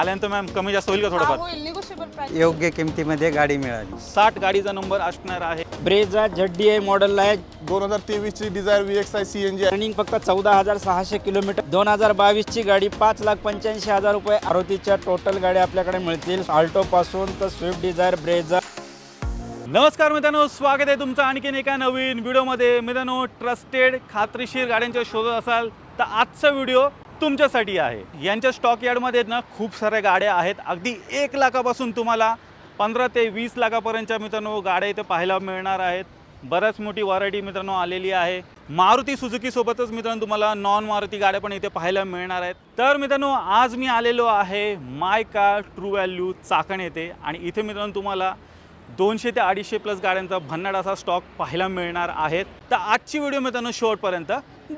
आल्यानंतर मॅम कमी जास्त होईल का हा थोडंफार होईल. निगोशिएबल प्राइस योग्य किमतीमध्ये गाडी मिळाली. साठ गाडीचा नंबर असणार आहे. ब्रेजा झड्डी आहे मॉडेल आहे दोन हजार तेवीसची Dzire V X I C N G running फक्त चौदा हजार सहाशे किलोमीटर. दोन हजार बावीसची गाडी पाच लाख पंच्याऐंशी हजार रुपये. आरोतीच्या टोटल गाड्या आपल्याकडे मिळतील. आल्टो पासून तर स्विफ्ट डिझायर ब्रेजा नमस्कार मित्रांनो स्वागत आहे तुमचं आणखीन एका नवीन व्हिडिओमध्ये. मित्रांनो ट्रस्टेड खात्रीशीर गाड्यांच्या शोधत असाल तर आजचा व्हिडिओ तुमच्यासाठी आहे. यांच्या स्टॉक यार्डमध्ये ना खूप साऱ्या गाड्या आहेत. अगदी एक लाखापासून तुम्हाला पंधरा ते वीस लाखापर्यंतच्या मित्रांनो गाड्या इथे पाहायला मिळणार आहेत. बऱ्याच मोठी व्हरायटी मित्रांनो आलेली आहे. मारुती सुजुकीसोबतच मित्रांनो तुम्हाला नॉन मारुती गाड्या पण इथे पाहायला मिळणार आहेत. तर मित्रांनो आज मी आलेलो आहे my car true value Chakan येथे. आणि इथे मित्रांनो तुम्हाला दोनशे ते अडीचशे प्लस गाड्यांचा भन्नाट असा स्टॉक पाहायला मिळणार आहेत तर आजची व्हिडिओ मित्रांनो शेवटपर्यंत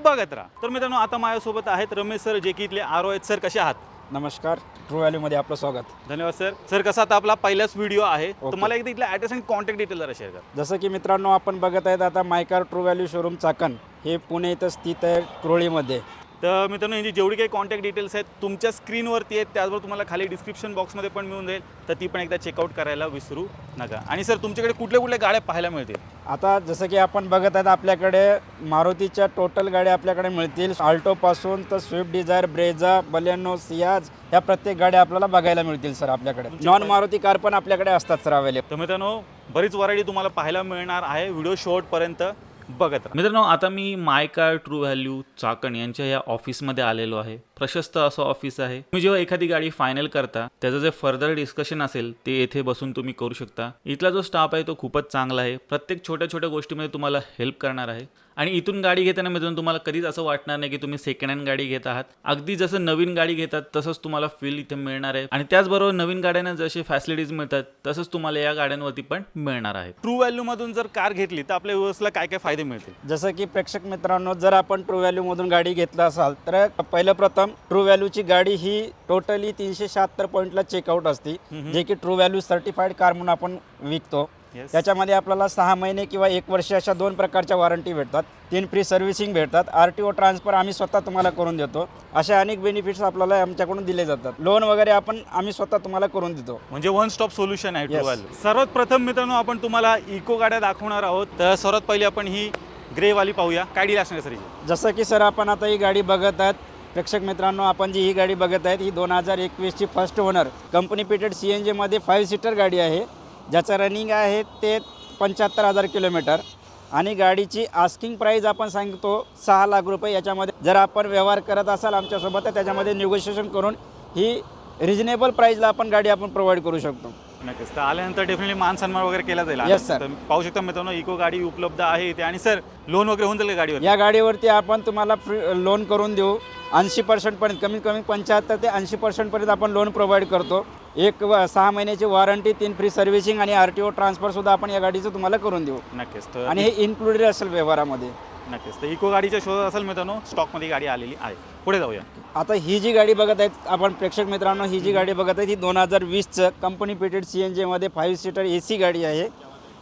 बघत राहा. तर मित्रांनो आता माझ्यासोबत आहेत रमेश सर जे की इथले आर आहेत सर कसे आहात? नमस्कार ट्रू व्हॅल्यूमध्ये आपलं स्वागत. धन्यवाद सर. सर कसा आता आपला पहिलाच व्हिडिओ आहे? तर ओके. मला एकदा इथला ॲड्रेस आणि कॉन्टॅक्ट डिटेल जरा शेअर करा. जसं की मित्रांनो आपण बघत आहेत आता my car true value showroom Chakan. हे पुणे इथं स्थित आहे क्रोळीमध्ये. तर मित्रांनो यांची जेवढी काही कॉन्टॅक्ट डिटेल्स आहेत तुमच्या स्क्रीनवरती आहेत त्याचबरोबर तुम्हाला खाली डिस्क्रिप्शन बॉक्समध्ये पण मिळून जाईल. तर ती पण एकदा चेकआउट करायला विसरू नका. आणि सर तुमच्याकडे कुठल्या कुठल्या गाड्या पाहायला मिळतील? आता जसं की आपण बघत आहेत आपल्याकडे मारुतीच्या टोटल गाड्या आपल्याकडे मिळतील. आल्टोपासून तर Swift Dzire Brezza Baleno Ciaz ह्या प्रत्येक गाड्या आपल्याला बघायला मिळतील सर आपल्याकडे. नॉन मारुती कार पण आपल्याकडे असतात सर अवेलेबल तर मित्रांनो बरीच व्हरायटी तुम्हाला पाहायला मिळणार आहे. व्हिडिओ शेवटपर्यंत बघत मित्रांनो आता मी my car true value Chakan यांच्या या ऑफिसमध्ये आलेलो आहे. प्रशस्त असं ऑफिस आहे. तुम्ही जेव्हा एखादी गाडी फायनल करता त्याचं जे फर्दर डिस्कशन असेल ते येथे बसून तुम्ही करू शकता. इथला जो स्टाफ आहे तो खूपच चांगला आहे. प्रत्येक छोट्या छोट्या गोष्टीमध्ये तुम्हाला हेल्प करणार आहे. आणि इथून गाडी घेताना मित्रांनो तुम्हाला कधीच असं वाटणार नाही की तुम्ही सेकंड हँड गाडी घेत आहात. अगदी जसं नवीन गाडी घेतात तसंच तुम्हाला फील इथे मिळणार आहे. आणि त्याचबरोबर नवीन गाड्यांना जसे फॅसिलिटीज मिळतात तसंच तुम्हाला या गाड्यांवरती पण मिळणार आहे. ट्रू व्हॅल्यू मधून जर कार घेतली तर आपल्या व्यवस्थेला काय काय फायदे मिळतील? जसं की प्रेक्षक मित्रांनो जर आपण ट्रू व्हॅल्यूमधून गाडी घेतला असाल तर पहिलं प्रथम ट्रू व्हॅल्यूची गाडी ही टोटली तीनशे शहात्तर पॉईंटला चेकआउट असते जे की ट्रू व्हॅल्यू सर्टिफाईड कार म्हणून आपण विकतो. Yes. त्याच्यामध्ये आपल्याला सहा महिने किंवा एक वर्ष अशा दोन प्रकारच्या वॉरंटी भेटतात. तीन फ्री सर्व्हिसिंग भेटतात. आर टी ओ ट्रान्सफर आम्ही स्वतः तुम्हाला करून देतो. अशा अनेक बेनिफिट्स आपल्याला आमच्याकडून दिले जातात. लोन वगैरे आपण आम्ही स्वतः तुम्हाला करून देतो. म्हणजे वन स्टॉप सोल्युशन आहे Yes. सर्वात प्रथम मित्रांनो आपण तुम्हाला इको गाड्या दाखवणार आहोत. तर सर्वात पहिली आपण ही ग्रेवाली पाहूया. काय डील असणार सर हिची? जसं की सर आपण आता ही गाडी बघत आहात. प्रेक्षक मित्रांनो आपण जी ही गाडी बघत आहेत ही दोन हजार एकवीसची first owner company fitted C N जीमध्ये फाईव्ह सीटर गाडी आहे. ज्याचं रनिंग आहे ते पंच्याहत्तर हजार किलोमीटर. आणि गाडीची आस्किंग प्राईज आपण सांगतो सहा लाख रुपये. याच्यामध्ये जर आपण व्यवहार करत असाल आमच्यासोबत तर त्याच्यामध्ये निगोशिएशन करून ही रिजनेबल प्राईजला आपण गाडी आपण प्रोव्हाइड करू शकतो. नक्कीच. तर आल्यानंतर डेफिनेटली मान सन्मान वगैरे केला जाईल. Yes, sir. तर पाहू शकता मित्रांनो इको गाडी उपलब्ध आहे इथे. आणि सर लोन वगैरे होऊन जाईल का गाडीवर या गाडीवरती आपण तुम्हाला फ्री लोन करून देऊ. ऐंशी पर्सेंटपर्यंत कमीत कमी पंच्याहत्तर ते ऐंशी पर्सेंटपर्यंत आपण लोन प्रोव्हाइड करतो. एक व- सहा महिन्याची वॉरंटी तीन फ्री सर्व्हिसिंग आणि आर टी ओ ट्रान्सफरसुद्धा आपण या गाडीचं तुम्हाला करून देऊ. नक्कीच तर आणि हे इन्क्लुडेड असेल व्यवहारामध्ये. नक्कीच तर इको गाडीच्या शोधात असेल मित्रांनो स्टॉकमध्ये गाडी आलेली आहे. पुढे जाऊया. आता ही जी गाडी बघत आहेत आपण प्रेक्षक मित्रांनो ही जी गाडी बघत आहेत ही दोन हजार वीसचं कंपनी पेटेड सी एन जीमध्ये फाईव्ह सीटर ए सी गाडी आहे.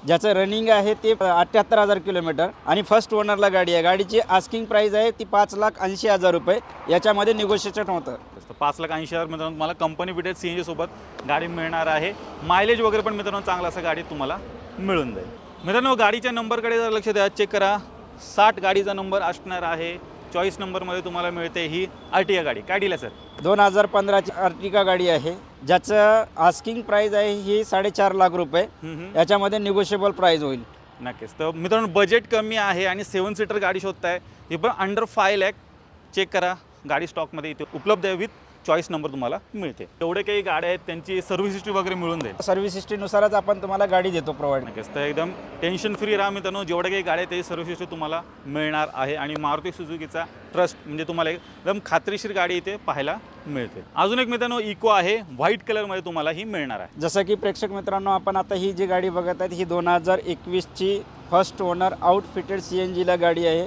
ज्याचं रनिंग आहे ते अठ्ठ्याहत्तर हजार किलोमीटर. आणि फर्स्ट ओनरला गाडी आहे. गाडीची आस्किंग प्राईस आहे ती पाच लाख ऐंशी हजार रुपये. याच्यामध्ये निगोशिएशन होतं. तर पाच लाख ऐंशी हजार मित्रांनो तुम्हाला company fitted C N G सोबत. गाडी मिळणार आहे. मायलेज वगैरे पण मित्रांनो चांगला असं गाडी तुम्हाला मिळून जाईल. मित्रांनो गाडीच्या नंबरकडे जर लक्ष द्या. चेक करा. साठ गाडीचा नंबर असणार आहे. चॉईस नंबरमध्ये तुम्हाला मिळते ही आरटीआ गाडी. काय डील आहे सर दोन हजार पंधराची अर्टिका गाडी आहे. ज्याचं आस्किंग प्राईज आहे ही साडेचार लाख रुपये. याच्यामध्ये निगोशिएबल प्राईज होईल. नक्कीच. तर मित्रांनो बजेट कमी आहे आणि सेवन सीटर गाडी शोधताय. ही पण अंडर फाय लॅक चेक करा. गाडी स्टॉकमध्ये इथे उपलब्ध आहे. विथ चॉईस नंबर तुम्हाला मिळते. एवढे काही गाड्या आहेत त्यांची सर्व्हिस हिस्ट्री वगैरे मिळून जाईल. सर्व्हिस हिस्ट्रीनुसारच आपण तुम्हाला गाडी देतो प्रोव्हाइड नक्कीच. तर एकदम टेन्शन फ्री राहा मित्रांनो. जेवढे काही गाड्या आहेत ते सर्व्हिस हिस्ट्री तुम्हाला मिळणार आहे. आणि मारुती सुझुकीचा ट्रस्ट म्हणजे तुम्हाला एकदम खात्रीशीर गाडी इथे पाहायला मिळते. अजून एक मित्रांनो इको आहे. व्हाईट कलरमध्ये तुम्हाला ही मिळणार आहे. जसं की प्रेक्षक मित्रांनो आपण आता ही जी गाडी बघत आहेत ही दोन हजार एकवीसची first owner outfitted C N जीला गाडी आहे.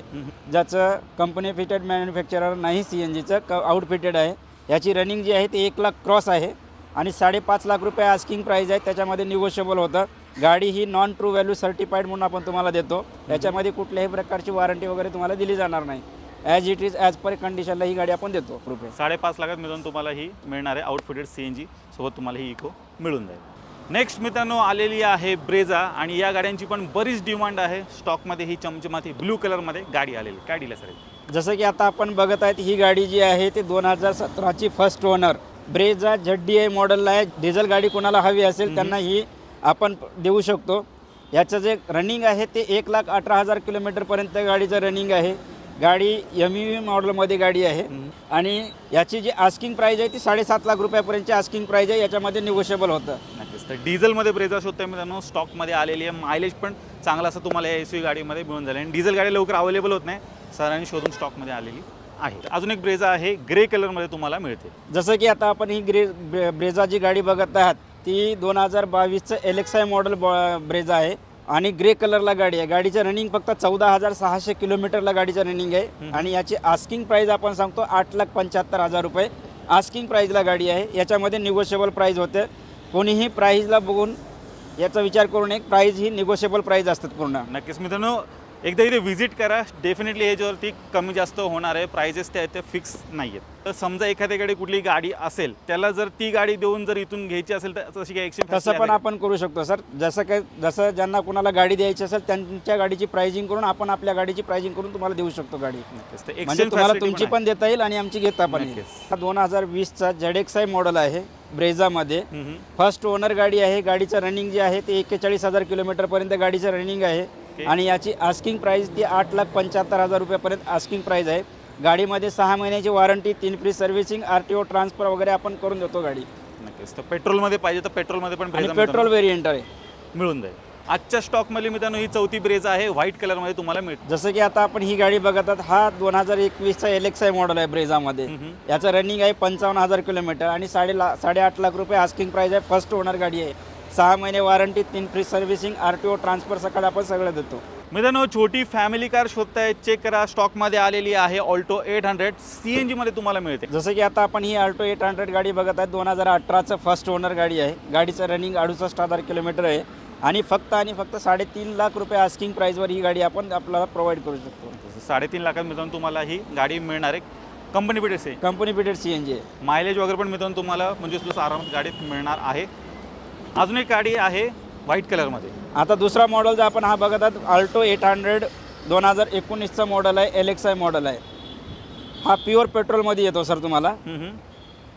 ज्याचं कंपनी फिटेड मॅन्युफॅक्चरर नाही सी एन जीचं आउटफिटेड आहे. याची रनिंग जी आहे ती एक लाख क्रॉस आहे आणि साडेपाच लाख रुपये आस्किंग प्राईज आहे. त्याच्यामध्ये निगोशिएबल होतं. गाडी ही नॉन ट्रू व्हॅल्यू सर्टिफाईड म्हणून आपण तुम्हाला देतो. याच्यामध्ये कुठल्याही प्रकारची वॉरंटी वगैरे तुम्हाला दिली जाणार नाही. As it is as per कंडिशनला ही गाडी आपण देतो. रुपये. साडेपाच लाखात मिळून तुम्हाला ही मिळणार आहे. आउटफिटेड सी एन जी सोबत तुम्हाला ही इको मिळून जाईल. नेक्स्ट मित्रांनो आलेली आहे ब्रेझा आणि या गाड्यांची पण बरीच डिमांड आहे. स्टॉकमध्ये ही चमचमाती ब्लू कलरमध्ये गाडी आलेली. काय डील सर जसं की आता आपण बघत आहेत ही गाडी जी आहे ती दोन हजार सतराची फर्स्ट ओनर ब्रेझा झड्डी आहे मॉडेलला आहे डिझेल गाडी कोणाला हवी असेल त्यांना ही आपण देऊ शकतो. याचं जे रनिंग आहे ते एक लाख अठरा हजार किलोमीटरपर्यंत गाडीचं रनिंग आहे. गाडी एम ई व्ही मॉडेलमध्ये गाडी आहे. आणि याची जी आस्किंग प्राईज आहे ती साडेसात लाख रुपयापर्यंतची आस्किंग प्राईज आहे याच्यामध्ये निगोशिएबल होतं. नक्कीच. तर डिझेलमध्ये ब्रेझा शोधतोय मित्रांनो. स्टॉकमध्ये आलेली आहे मायलेज पण चांगला असं तुम्हाला या एस गाडीमध्ये मिळून जाईल. आणि डिझेल गाडी लवकर अवेलेबल होत नाही. सरांनी शोधून स्टॉकमध्ये आलेली आहे. अजून एक ब्रेझा आहे. ग्रे कलरमध्ये तुम्हाला मिळते. जसं की आता आपण ही ग्रे ब्रे- ब्रेझा जी गाडी बघत आहात ती दोन हजार बावीसचं L X I model Brezza आहे. आणि ग्रे कलरला गाडी आहे. गाडीचं रनिंग फक्त चौदा हजार सहाशे किलोमीटरला गाडीचं रनिंग आहे. आणि याची आस्किंग प्राईज आपण सांगतो आठ लाख पंच्याहत्तर हजार रुपये. आस्किंग प्राईजला गाडी आहे. याच्यामध्ये निगोशिएबल प्राईज होते. कोणीही प्राईजला बघून याचा विचार करू नये प्राईज ही निगोशिएबल प्राईज असतात पूर्ण. नक्कीच मित्रांनो एकदा इथे व्हिजिट करा. डेफिनेटली ह्याच्यावरती कमी जास्त होणार आहे. प्राइजेस त्या ते फिक्स नाही आहेत तर समजा एखाद्याकडे कुठली गाडी असेल त्याला जर ती गाडी देऊन जर इथून घ्यायची असेल तर तशी काही एक्सचेंज तसं पण आपण करू शकतो सर. जसं काय जसं ज्यांना कोणाला गाडी द्यायची असेल त्यांच्या गाडीची प्राइजिंग करून आपण आपल्या गाडीची प्राइजिंग करून तुम्हाला देऊ शकतो गाडी. म्हणजे तुम्हाला तुमची पण देता येईल आणि आमची घेता पण येईल. हा दोन हजार वीसचा जेड एक्स आय मॉडेल आहे. ब्रेझामध्ये. फर्स्ट ओनर गाडी आहे गाडीचं रनिंग जे आहे ते एक्केचाळीस हजार किलोमीटरपर्यंत गाडीचं रनिंग आहे. आणि याची आस्किंग प्राईस ती आठ लाख पंच्याहत्तर हजार रुपयापर्यंत आस्किंग प्राईस आहे. गाडीमध्ये सहा महिन्याची वॉरंटी तीन free servicing R T O transfer वगैरे आपण करून देतो गाडी. नक्कीच. तर पेट्रोलमध्ये पाहिजे तर पेट्रोलमध्ये पण पेट्रोल व्हेरियंट आहे. मिळून जाईल. आजच्या स्टॉकमध्ये मित्रांनो ही चौथी ब्रेझा आहे. व्हाईट कलरमध्ये तुम्हाला मिळते. जसं की आता आपण ही गाडी बघत आहात हा दोन हजार एकवीसचा एल एक्स आय मॉडेल आहे ब्रेझामध्ये याचं रनिंग आहे पंचावन्न हजार किलोमीटर आणि साडे ला साडेआठ लाख रुपये आस्किंग प्राईस आहे. फर्स्ट ओनर गाडी आहे. सहा महिने वॉरंटी तीन free servicing R T O transfer सकाळ आपण सगळं देतो. मित्रांनो छोटी फॅमिली कार शोधताय चेक करा. स्टॉकमध्ये आलेली आहे Alto eight hundred C N जीमध्ये तुम्हाला मिळते. जसं की आता आपण ही आल्टो एट हंड्रेड गाडी बघत आहे दोन हजार अठराचं फर्स्ट ओनर गाडी आहे. गाडीचं रनिंग अडुसष्ट हजार किलोमीटर आहे. आणि फक्त आणि फक्त साडेतीन लाख रुपये आस्किंग प्राईजवर ही गाडी आपण आपल्याला प्रोव्हाइड करू शकतो. साडेतीन लाखात मित्रांनो तुम्हाला ही गाडी मिळणार आहे. कंपनी पिटेस आहे. Company fitted C N G आहे. मायलेज वगैरे पण मित्रांनो तुम्हाला पंचवीस प्लस आरामात गाडीत मिळणार आहे. अजून एक गाडी आहे व्हाईट कलरमध्ये आता दुसरा मॉडेल जर आपण हा बघत आहात आल्टो एट हंड्रेड दोन हजार एकोणीसचा मॉडेल आहे एल एक्स आय मॉडेल आहे. हा प्युअर पेट्रोलमध्ये येतो सर तुम्हाला.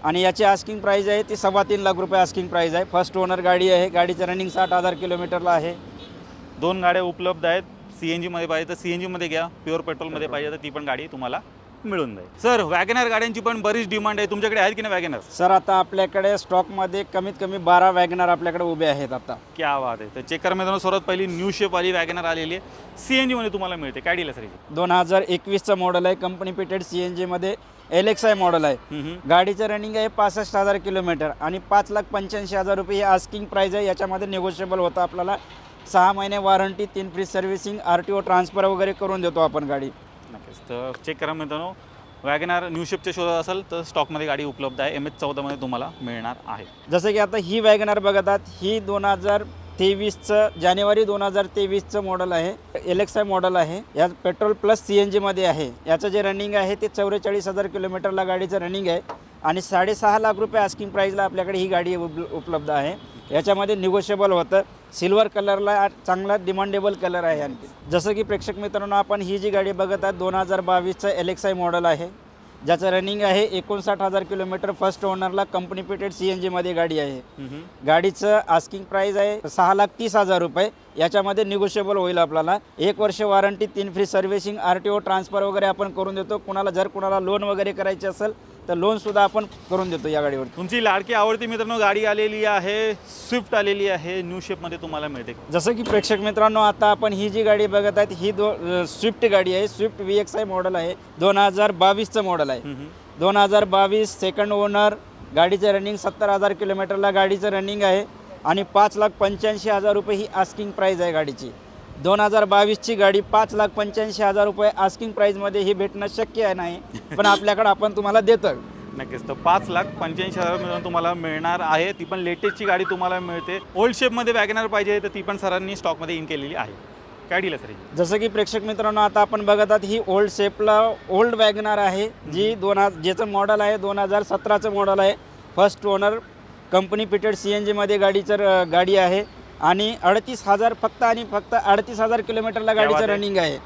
आणि याची आस्किंग प्राईज आहे ती सव्वा तीन लाख रुपये आस्किंग प्राईज आहे. फर्स्ट ओनर गाडी आहे गाडीचं रनिंग साठ हजार किलोमीटरला आहे. दोन गाड्या उपलब्ध आहेत. सी एन जीमध्ये पाहिजे तर सी एन जीमध्ये घ्या प्युअर पेट्रोलमध्ये पाहिजे तर ती पण गाडी तुम्हाला मिळून जाईल. सर वॅगनर गाड्यांची पण बरीच डिमांड आहे. तुमच्याकडे आहेत की नाही वॅगनर? सर आता आपल्याकडे स्टॉकमध्ये कमीत कमी बारा वॅगनर आपल्याकडे उभे आहेत आता. क्या बात आहे. तर चेक करा मित्रांनो सर्वात पहिली न्यू शेपवाली वॅगनर आलेली आहे. सी एन जीमध्ये तुम्हाला मिळते. काय डील सर याची? दोन हजार एकवीसचं मॉडेल आहे. कंपनी पिटेड सी एन जीमध्ये एल एक्स आय मॉडेल आहे. हम्म, हम्म. गाडीचं रनिंग आहे पासष्ट हजार किलोमीटर आणि पाच लाख पंच्याऐंशी हजार रुपये ही आस्किंग प्राईज आहे. याच्यामध्ये निगोशिएबल होतं आपल्याला. सहा महिने वॉरंटी तीन free servicing R T O transfer वगैरे करून देतो आपण गाडी. नक्कीच. तर चेक करा मित्रांनो. वॅगनार न्यू शेपच्या शोधात असेल तर स्टॉकमध्ये गाडी उपलब्ध आहे. एम एच चौदामध्ये तुम्हाला मिळणार आहे. जसं की आता ही वॅगनर बघत आहात ही दोन हजार तेवीसचं जानेवारी दोन हजार तेवीसचं मॉडल आहे. एल मॉडल आय आहे. यात पेट्रोल प्लस सी एन जीमध्ये आहे. याचं जे रनिंग आहे ते चौवेचाळीस हजार किलोमीटरला गाडीचं रनिंग आहे. आणि साडेसहा लाख रुपये आस्किंग प्राईजला आपल्याकडे ही गाडी उपलब्ध आहे. याच्यामध्ये निगोशिएबल होतं. सिल्वर कलरला चांगला डिमांडेबल कलर आहे आणखी. जसं की प्रेक्षक मित्रांनो आपण ही जी गाडी बघत आहात दोन हजार बावीसचं एल एक्स आय मॉडेल आहे. ज्याचं रनिंग आहे एकोणसाठ हजार किलोमीटर फर्स्ट ओनरला कंपनी पिटेड सी एन जीमध्ये गाडी आहे. गाडीचं आस्किंग प्राईस आहे सहा लाख तीस हजार रुपये. याच्यामध्ये निगोशिएबल होईल आपल्याला. एक वर्ष वॉरंटी तीन free servicing R T O transfer वगैरे आपण करून देतो. कुणाला जर कुणाला लोन वगैरे करायचे असेल तर लोनसुद्धा आपण करून देतो या गाडीवर तुमची लाडकी आवडती मित्रांनो गाडी आलेली आहे स्विफ्ट आलेली आहे न्यू शेपमध्ये तुम्हाला मिळते. जसं की प्रेक्षक मित्रांनो आता आपण ही जी गाडी बघत आहेत ही दो स्विफ्ट गाडी आहे. Swift V X I model आहे. दोन हजार बावीसचं मॉडेल आहे. दोन हजार बावीस सेकंड ओनर गाडीचं रनिंग सत्तर हजार किलोमीटरला गाडीचं रनिंग आहे. आणि पाच लाख पंच्याऐंशी हजार रुपये ही आस्किंग प्राईज आहे गाडीची. दोन हजार बावीसची गाडी पाच लाख पंच्याऐंशी हजार रुपये आस्किंग प्राईजमध्ये ही भेटणं शक्य आहे नाही. पण आपल्याकडे आपण तुम्हाला देतो नक्कीच. तर पाच लाख पंच्याऐंशी हजार मित्रांनो तुम्हाला मिळणार आहे. ती पण लेटेस्टची गाडी तुम्हाला मिळते. ओल्ड शेपमध्ये वॅगनर पाहिजे तर ती पण सरांनी स्टॉकमध्ये इन केलेली आहे. काय डील आहे सर? जसं की प्रेक्षक मित्रांनो आता आपण बघत आहात ही ओल्ड शेपला ओल्ड वॅगनार आहे जी दोन हजार ज्याचं मॉडल आहे दोन हजार सतराचं मॉडल आहे. First owner company fitted C N जीमध्ये गाडीचं गाडी आहे. आणि अडतीस हजार फक्त आणि फक्त अडतीस हजार किलोमीटरला गाडीचं. रनिंग आहे.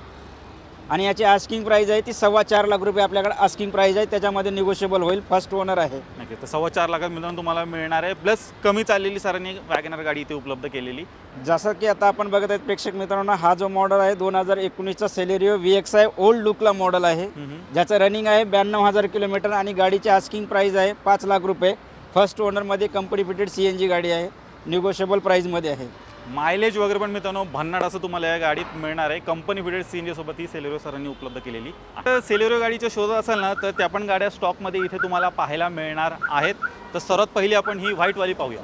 आणि याची आस्किंग प्राईज आहे ती सव्वा चार लाख रुपये आपल्याकडे आस्किंग प्राईज आहे. त्याच्यामध्ये निगोशिएबल होईल. फर्स्ट ओनर आहे. नक्की. तर सव्वा चार लाखात मित्रांनो तुम्हाला मिळणार आहे. प्लस कमी चाललेली सरांनी वॅगनर गाडी इथे उपलब्ध केलेली. जसं की आता आपण बघत आहेत प्रेक्षक मित्रांनो हा जो मॉडल आहे दोन हजार एकोणीसचा सेलेरिओ व्ही एक्स आहे ओल्ड लुकला मॉडल आहे. ज्याचं रनिंग आहे ब्याण्णव हजार किलोमीटर आणि गाडीची आस्किंग प्राईज आहे पाच लाख रुपये. First ओनरमध्ये company fitted C N G गाडी आहे. निगोशिएबल प्राईजमध्ये आहे. मायलेज वगैरे पण मित्रांनो भन्नाट असं तुम्हाला या गाडीत मिळणार आहे. कंपनी फिटेड सी एन सोबत ही सेलेरिओ सरांनी उपलब्ध केलेली. आता सेलेरिओ गाडीच्या शोधात असाल ना तर त्या पण गाड्या स्टॉकमध्ये इथे तुम्हाला पाहायला मिळणार आहेत. तर सर्वात पहिली आपण ही व्हाईटवाली पाहूया.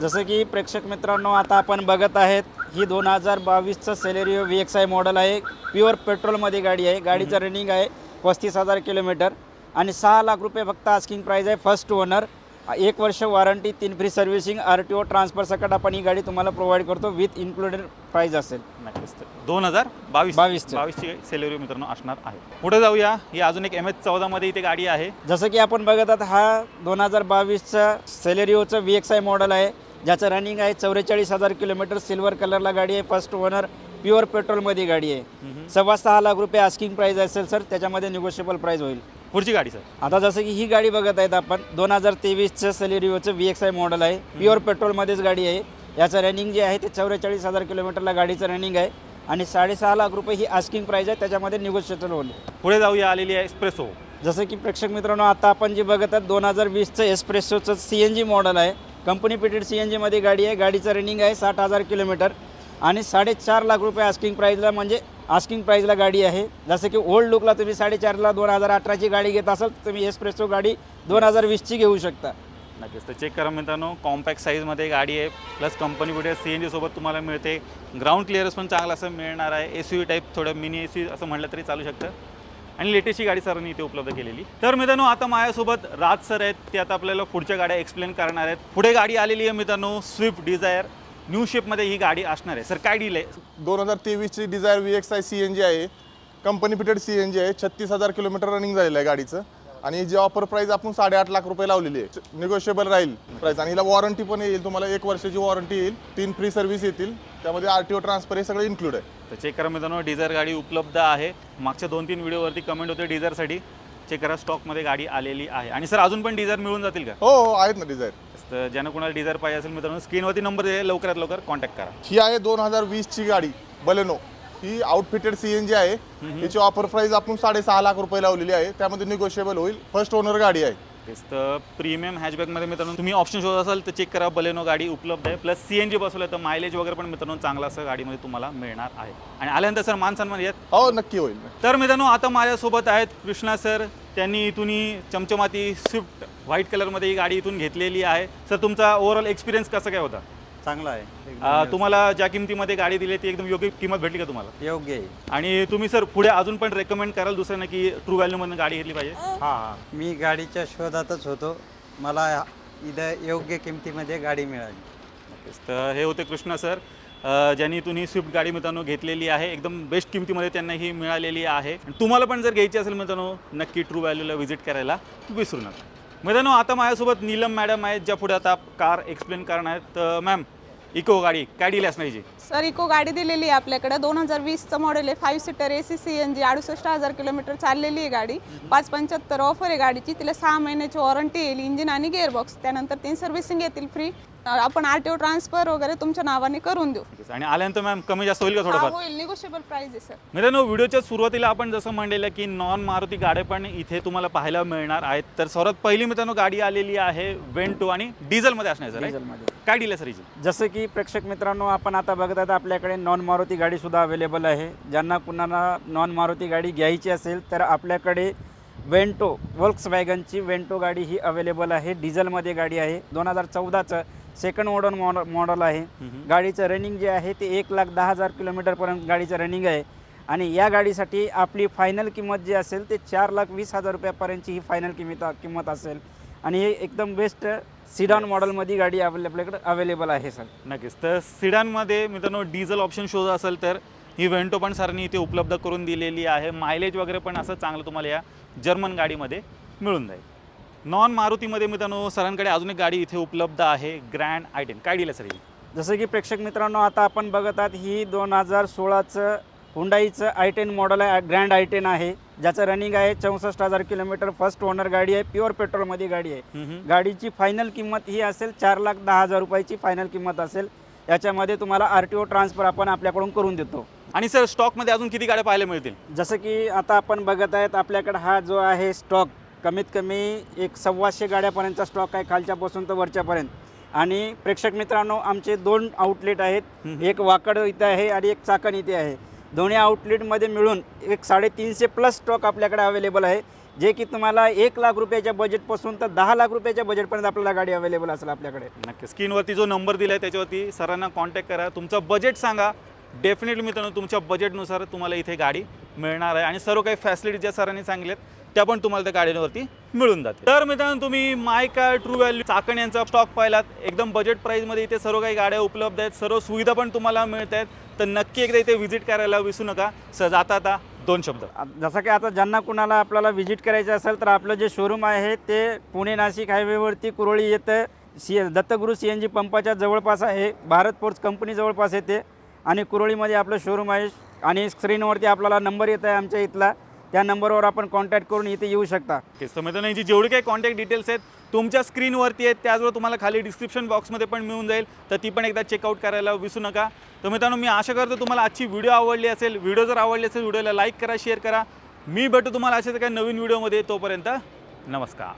जसं की प्रेक्षक मित्रांनो आता आपण बघत आहेत ही दोन हजार बावीसचं Celerio V X I model आहे. प्युअर पेट्रोलमध्ये गाडी आहे. गाडीचं रनिंग आहे. पस्तीस हजार किलोमीटर. आणि सहा लाख रुपये फक्त आस्किंग प्राईज आहे. फर्स्ट ओनर एक वर्ष वॉरंटी तीन free servicing R T O transfer सकट आपण ही गाडी तुम्हाला प्रोव्हाइड करतो विथ इन्क्लुडेड प्राईज असेल. नक्कीच दोन हजार बावीस. बावीसचं. बावीसची सेलेरिओ मित्रांनो असणार आहे. पुढे जाऊया. ही अजून एक एम एच चौदामध्ये इथे गाडी आहे. जसं की आपण बघत आहात हा दोन हजार बावीसचा सेलेरिओचं व्ही एक्स आय मॉडल आहे. ज्याचं रनिंग आहे चौवेचाळीस हजार किलोमीटर सिल्वर कलरला गाडी आहे. फर्स्ट ओनर प्युअर पेट्रोलमध्ये गाडी आहे. सव्वा सहा लाख रुपये आस्किंग प्राईज असेल सर त्याच्यामध्ये निगोशिएबल प्राईज होईल. पुढची गाडी सर. आता जसं की ही गाडी बघत आहेत आपण दोन हजार तेवीसचं सेलेरिओचं व्ही एक्स आय मॉडल आहे. प्युअर पेट्रोलमध्येच गाडी आहे. याचं रनिंग जे आहे ते चौवेचाळीस हजार किलोमीटरला गाडीचं रनिंग आहे. आणि साडेसहा लाख रुपये ही आस्किंग प्राईज आहे. त्याच्यामध्ये निगोशिएबल होईल. पुढे जाऊया आलेली आहे एक्सप्रेसो जसं की प्रेक्षक मित्रांनो आता आपण जे बघत आहात दोन हजार वीसचं एस्प्रेसोचं सी एन जी मॉडल आहे. कंपनी पिटेड सी एन जीमध्ये गाडी आहे. गाडीचं रनिंग आहे साठ हजार किलोमीटर. आणि साडेचार लाख रुपये आस्किंग प्राईजला म्हणजे आस्किंग प्राईजला गाडी आहे. जसं की ओल्ड लुकला तुम्ही साडेचारला दोन हजार अठराची गाडी घेत असाल तर तुम्ही एस्प्रेसो गाडी दोन हजार वीसची घेऊ शकता. नक्कीच. तर चेक करा मित्रांनो कॉम्पॅक्ट साईजमध्ये गाडी आहे. प्लस कंपनी कुठे सी एन जीसोबत तुम्हाला मिळते. ग्राउंड क्लिअरन्स पण चांगला असं मिळणार आहे. एस यू टाईप थोडं मिनी ए सी असं म्हटलं तरी चालू शकतं. आणि लेटेस्टची गाडी सरांनी इथे उपलब्ध केलेली. तर मित्रांनो आता माझ्यासोबत राज सर आहेत. ते आता आपल्याला पुढच्या गाड्या एक्सप्लेन करणार आहेत. पुढे गाडी आलेली आहे मित्रांनो स्विफ्ट डिझायर न्यू शेपमध्ये ही गाडी असणार आहे. सर काय डील आहे? दोन हजार तेवीसची Dzire V X I C N G आहे. Company fitted C N G आहे. छत्तीस हजार किलोमीटर रनिंग झालेलं आहे गाडीचं. आणि जी ऑफर प्राईस आपण साडेआठ लाख रुपये लावलेली आहे. निगोशिएबल राहील प्राईस आणि हिला वॉरंटी पण येईल. तुम्हाला एक वर्षाची वॉरंटी येईल. तीन फ्री सर्व्हिस येतील. त्यामध्ये आर टी ओ ट्रान्सफर हे सगळं इन्क्लूड आहे. तर चेक करा मित्रांनो डिझायर गाडी उपलब्ध आहे. मागच्या दोन तीन व्हिडिओवरती कमेंट होते डिझायरसाठी. चेक करा स्टॉकमध्ये गाडी आलेली आहे. आणि सर अजून पण डिझायर मिळून जातील का? हो हो आहेत ना डिझायर. तर ज्यांना कोणाला डिझायर पाहिजे असेल मित्रांनो स्क्रीनवरती नंबर दिले लवकरात लवकर कॉन्टॅक्ट करा. ही आहे दोन हजार वीसची गाडी बलेनो. ही आउटफिटेड सी एन जी आहे. हिची ऑफर प्राईस आपण साडेसहा लाख रुपये लावलेली आहे. त्यामध्ये निगोशिएबल होईल. फर्स्ट ओनर गाडी आहे. तेच तर प्रीमियम हॅचबॅकमध्ये मित्रांनो तुम्ही ऑप्शन शोधत असाल तर चेक करा. बलेनो गाडी उपलब्ध आहे. प्लस सी एन जी बसवलं तर मायलेज वगैरे पण मित्रांनो चांगला असं गाडीमध्ये तुम्हाला मिळणार आहे. आणि आल्यानंतर सर मान सन्मान येत? हो नक्की होईल. तर मित्रांनो आता माझ्यासोबत आहेत कृष्णा सर त्यांनी इथून ही चमचमाती स्विफ्ट व्हाईट कलरमध्ये ही गाडी इथून घेतलेली आहे. सर तुमचा ओव्हरऑल एक्सपिरियन्स कसा काय होता? चांगला आहे. तुम्हाला ज्या किमतीमध्ये गाडी दिली ती एकदम योग्य किंमत भेटली का तुम्हाला? योग्य आहे. आणि तुम्ही सर पुढे अजून पण रेकमेंड कराल दुसऱ्यांना की ट्रू व्हॅल्यूमधून गाडी घेतली पाहिजे? हा मी गाडीच्या शोधातच होतो. मला इथं योग्य किमतीमध्ये गाडी मिळाली. तर हे होते कृष्णा सर. ज्यांनी इथून ही स्विफ्ट गाडी मित्रांनो घेतलेली आहे. एकदम बेस्ट किमतीमध्ये त्यांना ही मिळालेली आहे. आणि तुम्हाला पण जर घ्यायची असेल मित्रांनो नक्की ट्रू व्हॅल्यूला व्हिजिट करायला विसरू नका. मित्रांनो आता माझ्यासोबत नीलम मॅडम आहेत ज्या पुढे आता कार एक्सप्लेन करणार आहेत. तर मॅम इको गाडी काय डील असणार सर इको गाडी दिलेली आहे आपल्याकडे. दोन हजार वीसचं मॉडेल आहे. Five seater A C C N G अडुसष्ट हजार किलोमीटर चाललेली आहे गाडी. पाच पंच्याहत्तर ऑफर आहे गाडीची. तिला सहा महिन्याची वॉरंटी येईल इंजिन आणि गिअरबॉक्स त्यानंतर तीन सर्व्हिसिंग येतील फ्री आपण आर टी ओ ट्रान्सफर वगैरे तुमच्या नावाने करून देऊ. आणि आल्यानंतर मॅम कमी जास्त होईल का हा, थोडंफार? होईल. निगोशिएबल प्राइस आहे सर मित्रांनो व्हिडिओच्या सुरुवातीला आपण जसं म्हणलेलं की नॉन मारुती गाड्या पण इथे तुम्हाला पाहायला मिळणार आहेत. तर सर्वात पहिली मित्रांनो गाडी आलेली आहे वेंटो आणि डिझेलमध्ये असणार सर डिझेलमध्ये. काय डील आहे सर हिची जसं की प्रेक्षक मित्रांनो आपण आता बघत आहात आपल्याकडे नॉन मारुती गाडीसुद्धा अवेलेबल आहे. ज्यांना कुणाला नॉन मारुती गाडी घ्यायची असेल तर आपल्याकडे वेंटो वॉल्क्स वॅगनची वेंटो गाडी ही अवेलेबल आहे. डिझेलमध्ये गाडी आहे. दोन हजार चौदाचं सेकंड मॉडर्न मॉड मॉडल आहे. गाडीचं रनिंग जे आहे ते एक लाख दहा हजार किलोमीटरपर्यंत गाडीचं रनिंग आहे. आणि या गाडीसाठी आपली फायनल किंमत जी असेल ते चार लाख वीस हजार रुपयापर्यंतची ही फायनल किंमत किंमत असेल. आणि हे एकदम बेस्ट सिडॉन मॉडेलमध्ये गाडी अवेले आपल्याकडे अवेलेबल आहे सर नक्कीच. तर सिडानमध्ये मित्रांनो डिझेल ऑप्शन शोधत असेल तर ही व्हेंटो पण सरांनी इथे उपलब्ध करून दिलेली आहे. मायलेज वगैरे पण असं चांगलं तुम्हाला या जर्मन गाडीमध्ये मिळून जाईल. नॉन मारुतीमध्ये मित्रांनो सरांकडे अजून एक गाडी इथे उपलब्ध आहे ग्रँड आय टेन काय सर ही? जसं की प्रेक्षक मित्रांनो आता आपण बघत आहात ही दोन हजार सोळाचं हुंडाईचं आय टेन मॉडेल आहे ग्रँड आय टेन आहे ज्याचं रनिंग आहे चौसष्ट हजार किलोमीटर फर्स्ट ओनर गाडी आहे प्युअर पेट्रोलमध्ये गाडी आहे. गाडीची फायनल किंमत ही असेल चार लाख दहा हजार रुपयाची फायनल किंमत असेल. याच्यामध्ये तुम्हाला आर टी ओ ट्रान्सफर आपण आपल्याकडून करून देतो. आणि सर स्टॉकमध्ये अजून किती गाड्या पाहायला मिळतील? जसं की आता आपण बघत आहेत आपल्याकडे हा जो आहे स्टॉक कमीत कमी एक सव्वाशे गाड्यापर्यंतचा स्टॉक आहे खालच्यापासून तर वरच्यापर्यंत. आणि प्रेक्षक मित्रांनो आमचे दोन आउटलेट आहेत. एक वाकड इथे आहे आणि एक चाकण इथे आहे. दोन्ही आउटलेटमध्ये मिळून एक साडेतीनशे प्लस स्टॉक आपल्याकडे अवेलेबल आहे. जे की तुम्हाला एक लाख रुपयाच्या बजेटपासून तर दहा लाख रुपयाच्या बजेटपर्यंत आपल्याला गाडी अवेलेबल असेल आपल्याकडे. नक्की स्क्रीनवरती जो नंबर दिला आहे त्याच्यावरती सरांना कॉन्टॅक्ट करा. तुमचं बजेट सांगा. डेफिनेटली मित्रांनो तुमच्या बजेटनुसार तुम्हाला इथे गाडी मिळणार आहे. आणि सर्व काही फॅसिलिटी ज्या सरांनी सांगितल्यात त्या पण तुम्हाला त्या गाडीवरती मिळून जाते तर मित्रांनो तुम्ही my car true value Chakan यांचा स्टॉक पाहिलात. एकदम बजेट प्राईजमध्ये इथे सर्व काही गाड्या उपलब्ध आहेत. सर्व सुविधा पण तुम्हाला मिळत आहेत. तर नक्की एकदा इथे व्हिजिट करायला विसरू नका. स जाता आता दोन शब्द. जसं की आता ज्यांना कुणाला आपल्याला व्हिजिट करायचं असेल तर आपलं जे शोरूम आहे ते पुणे नाशिक हायवेवरती कुरोळी येतं. सी दत्तगुरू सी एन जी पंपाच्या जवळपास आहे. भारत पोर्ट्स कंपनी जवळपास येते. आणि कुरोळीमध्ये आपलं शोरूम आहे. आणि स्क्रीनवरती आपल्याला नंबर येत आहे आमच्या इथला. त्या नंबरवर आपण कॉन्टॅक्ट करून इथे येऊ शकता. तेच तर मित्रांनो यांची जेवढी काही कॉन्टॅक्ट डिटेल्स आहेत तुमच्या स्क्रीनवरती आहेत त्याचबरोबर तुम्हाला खाली डिस्क्रिप्शन बॉक्समध्ये पण मिळून जाईल. तर ती पण एकदा चेकआउट करायला विसरू नका. तर मित्रांनो मी आशा करतो तुम्हाला आजची व्हिडिओ आवडली असेल. व्हिडिओ जर आवडली असेल व्हिडिओला लाईक करा शेअर करा. मी भेटू तुम्हाला अशाच काही नवीन व्हिडिओमध्ये तोपर्यंत नमस्कार.